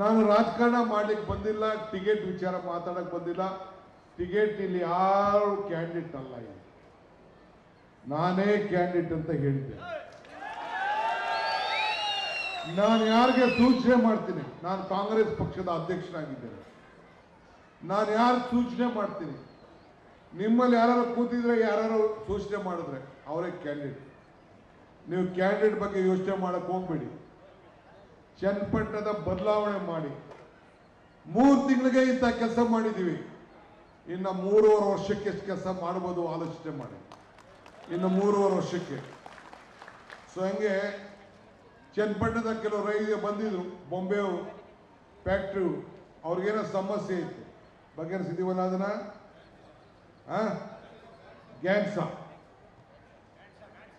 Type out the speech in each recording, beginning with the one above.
ನಾನು ರಾಜಕಾರಣ ಮಾಡ್ಲಿಕ್ಕೆ ಬಂದಿಲ್ಲ, ಟಿಕೆಟ್ ವಿಚಾರ ಮಾತಾಡಕ್ ಬಂದಿಲ್ಲ. ಟಿಕೆಟ್ ಇಲ್ಲಿ ಯಾರು ಕ್ಯಾಂಡಿಡೇಟ್ ಅಲ್ಲ ಇಲ್ಲಿ. ನಾನೇ ಕ್ಯಾಂಡಿಡೇಟ್ ಅಂತ ಹೇಳಿದ್ದೆ ನಾನು ಯಾರಿಗೆ ಸೂಚನೆ ಮಾಡ್ತೀನಿ, ನಾನು ಕಾಂಗ್ರೆಸ್ ಪಕ್ಷದ ಅಧ್ಯಕ್ಷನಾಗಿದ್ದೇನೆ. ನಾನು ಯಾರು ಸೂಚನೆ ಮಾಡ್ತೀನಿ, ನಿಮ್ಮಲ್ಲಿ ಯಾರು ಕೂತಿದ್ರೆ ಯಾರು ಸೂಚನೆ ಮಾಡಿದ್ರೆ, ಅವರೇ ಕ್ಯಾಂಡಿಡೇಟ್. ನೀವು ಕ್ಯಾಂಡಿಡೇಟ್ ಬಗ್ಗೆ ಯೋಚನೆ ಮಾಡಕ್ ಹೋಗ್ಬೇಡಿ. ಚನ್ನಪಟ್ಟಣದ ಬದಲಾವಣೆ ಮಾಡಿ ಮೂರು ತಿಂಗಳಿಗೆ ಇಂಥ ಕೆಲಸ ಮಾಡಿದ್ದೀವಿ. ಇನ್ನು ಮೂರುವರೆ ವರ್ಷಕ್ಕೆ ಎಷ್ಟು ಕೆಲಸ ಮಾಡ್ಬೋದು ಆಲೋಚನೆ ಮಾಡಿ. ಇನ್ನು ಮೂರುವರೆ ವರ್ಷಕ್ಕೆ. ಸೊ ಹಂಗೆ ಚನ್ನಪಟ್ಟಣದ ಕೆಲವು ರೈಲಿಗೆ ಬಂದಿದ್ರು ಬೊಂಬೆ ಫ್ಯಾಕ್ಟ್ರಿ ಅವ್ರಿಗೇನೋ ಸಮಸ್ಯೆ ಇತ್ತು. ಬಗೆಹರಿಸಿದೀವಲ್ಲ ಅದನ್ನ? ಆ? ಗ್ಯಾನ್ಸ.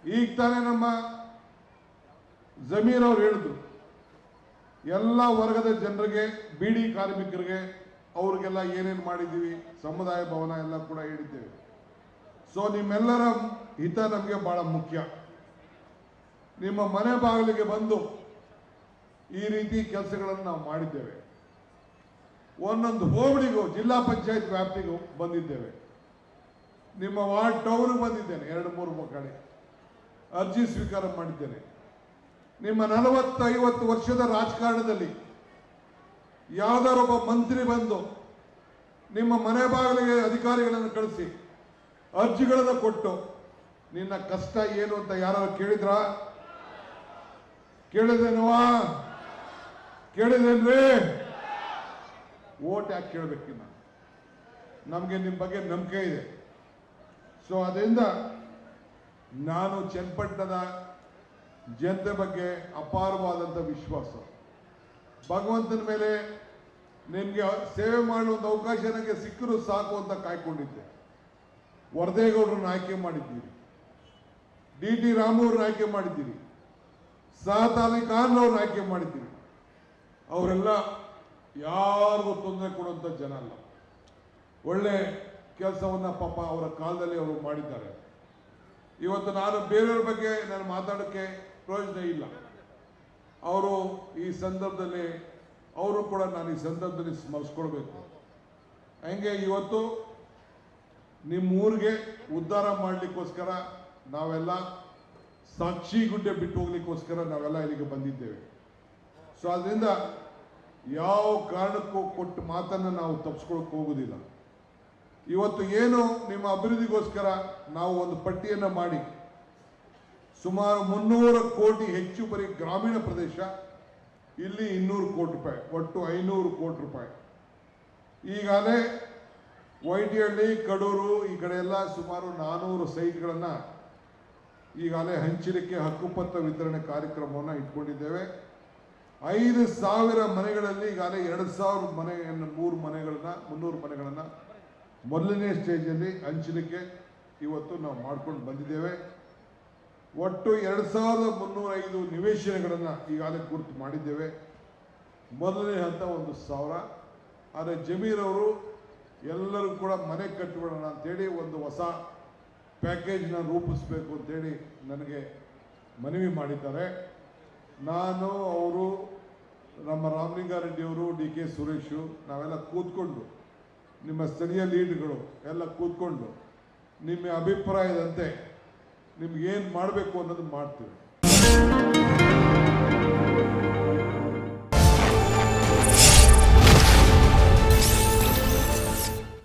ಈಗ ತಾನೇ ನಮ್ಮ ಜಮೀರ್ ಅವ್ರು ಹೇಳಿದ್ರು ಎಲ್ಲ ವರ್ಗದ ಜನರಿಗೆ, ಬೀಡಿ ಕಾರ್ಮಿಕರಿಗೆ ಅವ್ರಿಗೆಲ್ಲ ಏನೇನು ಮಾಡಿದ್ದೀವಿ, ಸಮುದಾಯ ಭವನ ಎಲ್ಲ ಕೂಡ ಹೇಳಿದ್ದೇವೆ. ಸೊ ನಿಮ್ಮೆಲ್ಲರ ಹಿತ ನಮಗೆ ಬಹಳ ಮುಖ್ಯ. ನಿಮ್ಮ ಮನೆ ಬಾಗಿಲಿಗೆ ಬಂದು ಈ ರೀತಿ ಕೆಲಸಗಳನ್ನು ನಾವು ಮಾಡಿದ್ದೇವೆ. ಒಂದೊಂದು ಹೋಬಳಿಗೂ, ಜಿಲ್ಲಾ ಪಂಚಾಯತ್ ವ್ಯಾಪ್ತಿಗೂ ಬಂದಿದ್ದೇವೆ. ನಿಮ್ಮ ವಾರ್ಡ್ ಟೌನ್ಗೆ ಬಂದಿದ್ದೇನೆ, ಎರಡು, ಮೂರು ಮಕ್ಕಳಿಗೆ ಅರ್ಜಿ ಸ್ವೀಕಾರ ಮಾಡಿದ್ದೇನೆ. ನಿಮ್ಮ ನಲವತ್ತೈವತ್ತು ವರ್ಷದ ರಾಜಕಾರಣದಲ್ಲಿ ಯಾವ್ದಾರೊಬ್ಬ ಮಂತ್ರಿ ಬಂದು ನಿಮ್ಮ ಮನೆ ಬಾಗಿಲಿಗೆ ಅಧಿಕಾರಿಗಳನ್ನು ಕಳಿಸಿ ಅರ್ಜಿಗಳನ್ನು ಕೊಟ್ಟು, ನಿನ್ನ ಕಷ್ಟ ಏನು ಅಂತ ಯಾರು ಕೇಳಿದ್ರ? ಕೇಳಿದೇನುವಾ ಕೇಳಿದೇನ್ರಿ ಓಟ್ ಯಾಕೆ ಕೇಳಬೇಕಿನ್ನ ನಮಗೆ ನಿಮ್ಮ ಬಗ್ಗೆ ನಂಬಿಕೆ ಇದೆ. ಸೊ ಅದರಿಂದ ನಾನು ಚನ್ನಪಟ್ಟಣದ ಜನತೆ ಬಗ್ಗೆ ಅಪಾರವಾದಂಥ ವಿಶ್ವಾಸ. ಭಗವಂತನ ಮೇಲೆ ನಿಮಗೆ ಸೇವೆ ಮಾಡುವಂಥ ಅವಕಾಶ ನನಗೆ ಸಿಕ್ಕರೂ ಸಾಕು ಅಂತ ಕಾಯ್ಕೊಂಡಿದ್ದೆ. ವರದೇಗೌಡರನ್ನ ಆಯ್ಕೆ ಮಾಡಿದ್ದೀರಿ. ಡಿ ಟಿ ರಾಮು ಅವ್ರನ್ನ ಆಯ್ಕೆ ಮಾಡಿದ್ದೀರಿ. ಸಹ ಅಲಿ ಆಯ್ಕೆ ಮಾಡಿದ್ದೀರಿ. ಅವರೆಲ್ಲ ಯಾರಿಗೂ ತೊಂದರೆ ಕೊಡುವಂಥ ಜನ ಅಲ್ಲ. ಒಳ್ಳೆ ಕೆಲಸವನ್ನು ಪಾಪ ಅವರ ಕಾಲದಲ್ಲಿ ಅವರು ಮಾಡಿದ್ದಾರೆ. ಇವತ್ತು ನಾನು ಬೇರೆಯವ್ರ ಬಗ್ಗೆ ನಾನು ಮಾತಾಡೋಕ್ಕೆ ಪ್ರಯೋಜನ ಇಲ್ಲ. ಅವರು ಈ ಸಂದರ್ಭದಲ್ಲಿ, ಅವರು ಕೂಡ ನಾನು ಈ ಸಂದರ್ಭದಲ್ಲಿ ಸ್ಮರಿಸ್ಕೊಳ್ಬೇಕು. ಹಂಗೆ ಇವತ್ತು ನಿಮ್ಮ ಊರಿಗೆ ಉದ್ಧಾರ ಮಾಡಲಿಕ್ಕೋಸ್ಕರ ನಾವೆಲ್ಲ ಸಾಕ್ಷಿ ಗುಡ್ಡೆ ಬಿಟ್ಟು ಹೋಗ್ಲಿಕ್ಕೋಸ್ಕರ ನಾವೆಲ್ಲ ಇಲ್ಲಿಗೆ ಬಂದಿದ್ದೇವೆ. ಸೊ ಅದರಿಂದ ಯಾವ ಕಾರಣಕ್ಕೂ ಕೊಟ್ಟು ಮಾತನ್ನು ನಾವು ತಪ್ಪಿಸ್ಕೊಳಕ್ಕೆ ಹೋಗುದಿಲ್ಲ. ಇವತ್ತು ಏನು ನಿಮ್ಮ ಅಭಿವೃದ್ಧಿಗೋಸ್ಕರ ನಾವು ಒಂದು ಪಟ್ಟಿಯನ್ನು ಮಾಡಿ ಸುಮಾರು ಮುನ್ನೂರು ಕೋಟಿ ಹೆಚ್ಚು ಬರೀ ಗ್ರಾಮೀಣ ಪ್ರದೇಶ, ಇಲ್ಲಿ ಇನ್ನೂರು ಕೋಟಿ ರೂಪಾಯಿ, ಒಟ್ಟು ಐನೂರು ಕೋಟಿ ರೂಪಾಯಿ. ಈಗಾಗಲೇ ವೈಟಿಹಳ್ಳಿ, ಕಡೂರು, ಈ ಕಡೆ ಎಲ್ಲ ಸುಮಾರು ನಾನೂರು ಸೈಟ್ಗಳನ್ನು ಈಗಾಗಲೇ ಹಂಚಲಿಕ್ಕೆ ಹಕ್ಕುಪತ್ರ ವಿತರಣೆ ಕಾರ್ಯಕ್ರಮವನ್ನು ಇಟ್ಕೊಂಡಿದ್ದೇವೆ. ಐದು ಸಾವಿರ ಮನೆಗಳಲ್ಲಿ ಈಗಾಗಲೇ ಎರಡು ಸಾವಿರ ಮನೆಯನ್ನು, ಮೂರು ಮನೆಗಳನ್ನು, ಮುನ್ನೂರು ಮನೆಗಳನ್ನು ಮೊದಲನೇ ಸ್ಟೇಜಲ್ಲಿ ಹಂಚಲಿಕ್ಕೆ ಇವತ್ತು ನಾವು ಮಾಡ್ಕೊಂಡು ಬಂದಿದ್ದೇವೆ. ಒಟ್ಟು ಎರಡು ಸಾವಿರದ ಮುನ್ನೂರ ಐದು ನಿವೇಶನಗಳನ್ನು ಈಗಾಗಲೇ ಗುರುತು ಮಾಡಿದ್ದೇವೆ. ಮೊದಲನೇ ಹಂತ ಒಂದು ಸಾವಿರ. ಆದರೆ ಜಮೀರವರು ಎಲ್ಲರೂ ಕೂಡ ಮನೆ ಕಟ್ಟಿಬಿಡೋಣ ಅಂತೇಳಿ ಒಂದು ಹೊಸ ಪ್ಯಾಕೇಜ್ನ ರೂಪಿಸಬೇಕು ಅಂತೇಳಿ ನನಗೆ ಮನವಿ ಮಾಡಿದ್ದಾರೆ. ನಾನು, ಅವರು, ನಮ್ಮ ರಾಮಲಿಂಗಾರೆಡ್ಡಿಯವರು ಡಿ ಕೆ ಸುರೇಶು, ನಾವೆಲ್ಲ ಕೂತ್ಕೊಂಡು, ನಿಮ್ಮ ಸ್ಥಳೀಯ ಲೀಡ್ಗಳು ಎಲ್ಲ ಕೂತ್ಕೊಂಡು, ನಿಮ್ಮ ಅಭಿಪ್ರಾಯದಂತೆ ನಿಮ್ಗೆ ಏನು ಮಾಡಬೇಕು ಅನ್ನೋದು ಮಾಡ್ತೀವಿ.